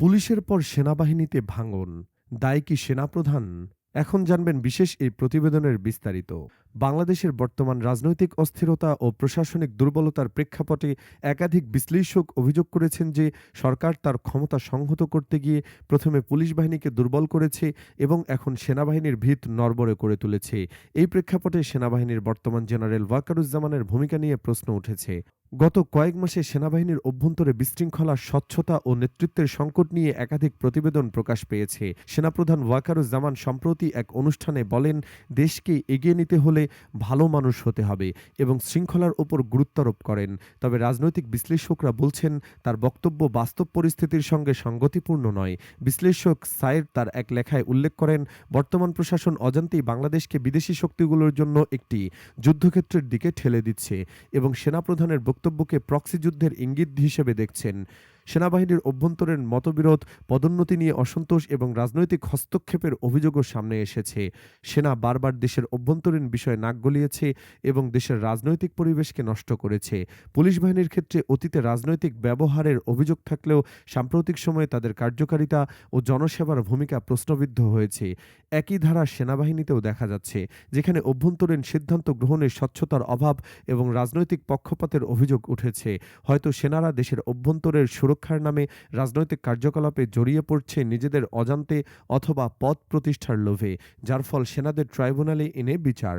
পুলিশের পর সেনাবাহিনীতে ভাঙন, দায় কি সেনাপ্রধান? এখন জানবেন বিশেষ এই প্রতিবেদনের বিস্তারিত। বাংলাদেশের বর্তমান রাজনৈতিক অস্থিরতা ও প্রশাসনিক দুর্বলতার প্রেক্ষাপটে একাধিক বিশ্লেষক অভিযোগ করেছেন যে, সরকার তার ক্ষমতা সংহত করতে গিয়ে প্রথমে পুলিশ বাহিনীকে দুর্বল করেছে এবং এখন সেনাবাহিনীর ভিত নড়বড়ে করে তুলেছে। এই প্রেক্ষাপটে সেনাবাহিনীর বর্তমান জেনারেল ওয়াকারুজ্জামানের ভূমিকা নিয়ে প্রশ্ন উঠেছে। গত কয়েক মাসে সেনাবাহিনীর অভ্যন্তরে বিশৃঙ্খলা, স্বচ্ছতা ও নেতৃত্বের সংকট নিয়ে একাধিক প্রতিবেদন প্রকাশ পেয়েছে। সেনাপ্রধান ওয়াকারুজ্জামান সম্প্রতি এক অনুষ্ঠানে বলেন, দেশকে এগিয়ে নিতে হলে ভালো মানুষ হতে হবে এবং শৃঙ্খলার ওপর গুরুত্বারোপ করেন। তবে রাজনৈতিক বিশ্লেষকরা বলছেন, তার বক্তব্য বাস্তব পরিস্থিতির সঙ্গে সঙ্গতিপূর্ণ নয়। বিশ্লেষক সায়ের তার এক লেখায় উল্লেখ করেন, বর্তমান প্রশাসন অজান্তেই বাংলাদেশকে বিদেশি শক্তিগুলোর জন্য একটি যুদ্ধক্ষেত্রের দিকে ঠেলে দিচ্ছে এবং সেনাপ্রধানের বক্তব্যকে প্রক্সি যুদ্ধের ইঙ্গিত হিসেবে দেখছেন। সেনাবাহিনীর অভ্যন্তরীণ মতবিরোধ, পদোন্নতি নিয়ে অসন্তোষ এবং রাজনৈতিক হস্তক্ষেপের অভিযোগও সামনে এসেছে। সেনা বারবার দেশের অভ্যন্তরীণ বিষয়ে নাক গলিয়েছে এবং দেশের রাজনৈতিক পরিবেশকে নষ্ট করেছে। পুলিশ বাহিনীর ক্ষেত্রে অতীতে রাজনৈতিক ব্যবহারের অভিযোগ থাকলেও সাম্প্রতিক সময়ে তাদের কার্যকারিতা ও জনসেবার ভূমিকা প্রশ্নবিদ্ধ হয়েছে। একই ধারা সেনাবাহিনীতেও দেখা যাচ্ছে, যেখানে অভ্যন্তরীণ সিদ্ধান্ত গ্রহণের স্বচ্ছতার অভাব এবং রাজনৈতিক পক্ষপাতের অভিযোগ উঠেছে। হয়তো সেনারা দেশের অভ্যন্তরের সুরক্ষার নামে রাজনৈতিক কার্যকলাপে জড়িয়ে পড়ছে নিজেদের অজান্তে অথবা পদ প্রতিষ্ঠার লোভে, যার ফল সেনাদের ট্রাইব্যুনালে এনে বিচার।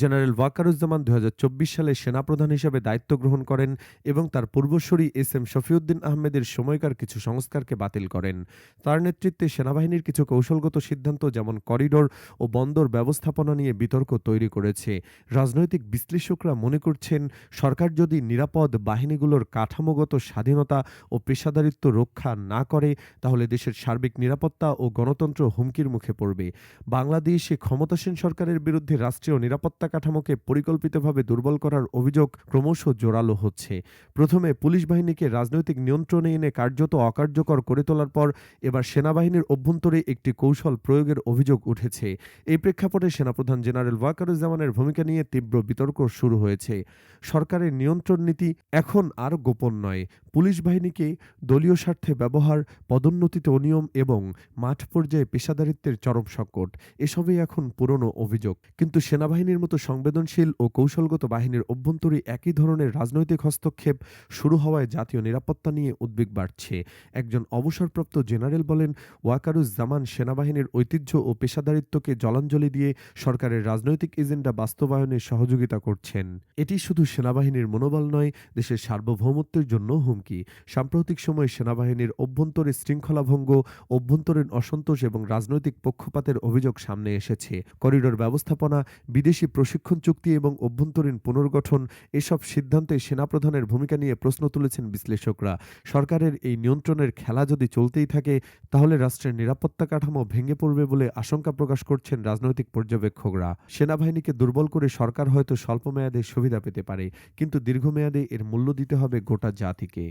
জেনারেল ওয়াকারুজ্জামান দু হাজার চব্বিশ সালে সেনাপ্রধান হিসেবে দায়িত্ব গ্রহণ করেন এবং তার পূর্বসূরি এস এম শফিউদ্দিন আহমেদের সময়কার কিছু সংস্কারকে বাতিল করেন। তার নেতৃত্বে সেনাবাহিনীর কিছু কৌশলগত সিদ্ধান্ত যেমন করিডোর ও বন্দর ব্যবস্থাপনা নিয়ে বিতর্ক তৈরি করেছে। রাজনৈতিক বিশ্লেষকরা মনে করছেন, সরকার যদি নিরাপদ বাহিনীগুলোর কাঠামোগত স্বাধীনতা ও পেশাদারিত্ব রক্ষা না করে, তাহলে দেশের সার্বিক নিরাপত্তা ও গণতন্ত্র হুমকির মুখে পড়বে। বাংলাদেশে ক্ষমতাসীন সরকারের বিরুদ্ধে রাষ্ট্রীয় নিরাপত্তা কাঠামোকে পরিকল্পিতভাবে দুর্বল করার অভিযোগ ক্রমশ জোরালো হচ্ছে। প্রথমে পুলিশ বাহিনীকে রাজনৈতিক নিয়ন্ত্রণে এনে কার্যত অকার্যকর করে তোলার পর এবার সেনাবাহিনীর অভ্যন্তরে একটি কৌশল প্রয়োগের অভিযোগ উঠেছে। এই প্রেক্ষাপটে সেনাপ্রধান জেনারেল ওয়াকারুজ্জামানের ভূমিকা নিয়ে তীব্র বিতর্ক শুরু হয়েছে। সরকারের নিয়ন্ত্রণ নীতি এখন আর গোপন নয়। পুলিশ বাহিনীকে দলীয় স্বার্থে ব্যবহার, পদোন্নতিতে অনিয়ম এবং মাঠ পর্যায়ে পেশাদারিত্বের চরম সংকট, এসবই এখন পুরনো অভিযোগ। কিন্তু সেনাবাহিনীর মতো সংবেদনশীল ও কৌশলগত বাহিনীর অভ্যন্তরে একই ধরনের রাজনৈতিক হস্তক্ষেপ শুরু হওয়ায় জাতীয় নিরাপত্তা নিয়ে উদ্বেগ বাড়ছে। একজন অবসরপ্রাপ্ত জেনারেল বলেন, ওয়াকারুজ্জামান সেনাবাহিনীর ঐতিহ্য ও পেশাদারিত্বকে জলাঞ্জলি দিয়ে সরকারের রাজনৈতিক এজেন্ডা বাস্তবায়নে সহযোগিতা করছেন। এটি শুধু সেনাবাহিনীর মনোবল নয়, দেশের সার্বভৌমত্বের জন্য হুমকি। সাম্প্রতিক সময়ে সেনাবাহিনীর অভ্যন্তরে শৃঙ্খলাভঙ্গ, অভ্যন্তরীণ অসন্তোষ এবং রাজনৈতিক পক্ষপাতের অভিযোগ সামনে এসেছে। করিডোর ব্যবস্থাপনা বিদেশি প্রশিক্ষণ চুক্তি এবং অভ্যন্তরীণ পুনর্গঠন এসব সিদ্ধান্তে সেনাপ্রধানের ভূমিকা নিয়ে প্রশ্ন তুলেছেন বিশ্লেষকরা। সরকারের এই নিয়ন্ত্রণের খেলা যদি চলতেই থাকে, তাহলে রাষ্ট্রের নিরাপত্তা কাঠামো ভেঙে পড়বে বলে আশঙ্কা প্রকাশ করছেন রাজনৈতিক পর্যবেক্ষকরা। সেনাবাহিনীকে দুর্বল করে সরকার হয়তো স্বল্প মেয়াদে সুবিধা পেতে পারে, কিন্তু দীর্ঘমেয়াদে এর মূল্য দিতে হবে গোটা জাতিকে।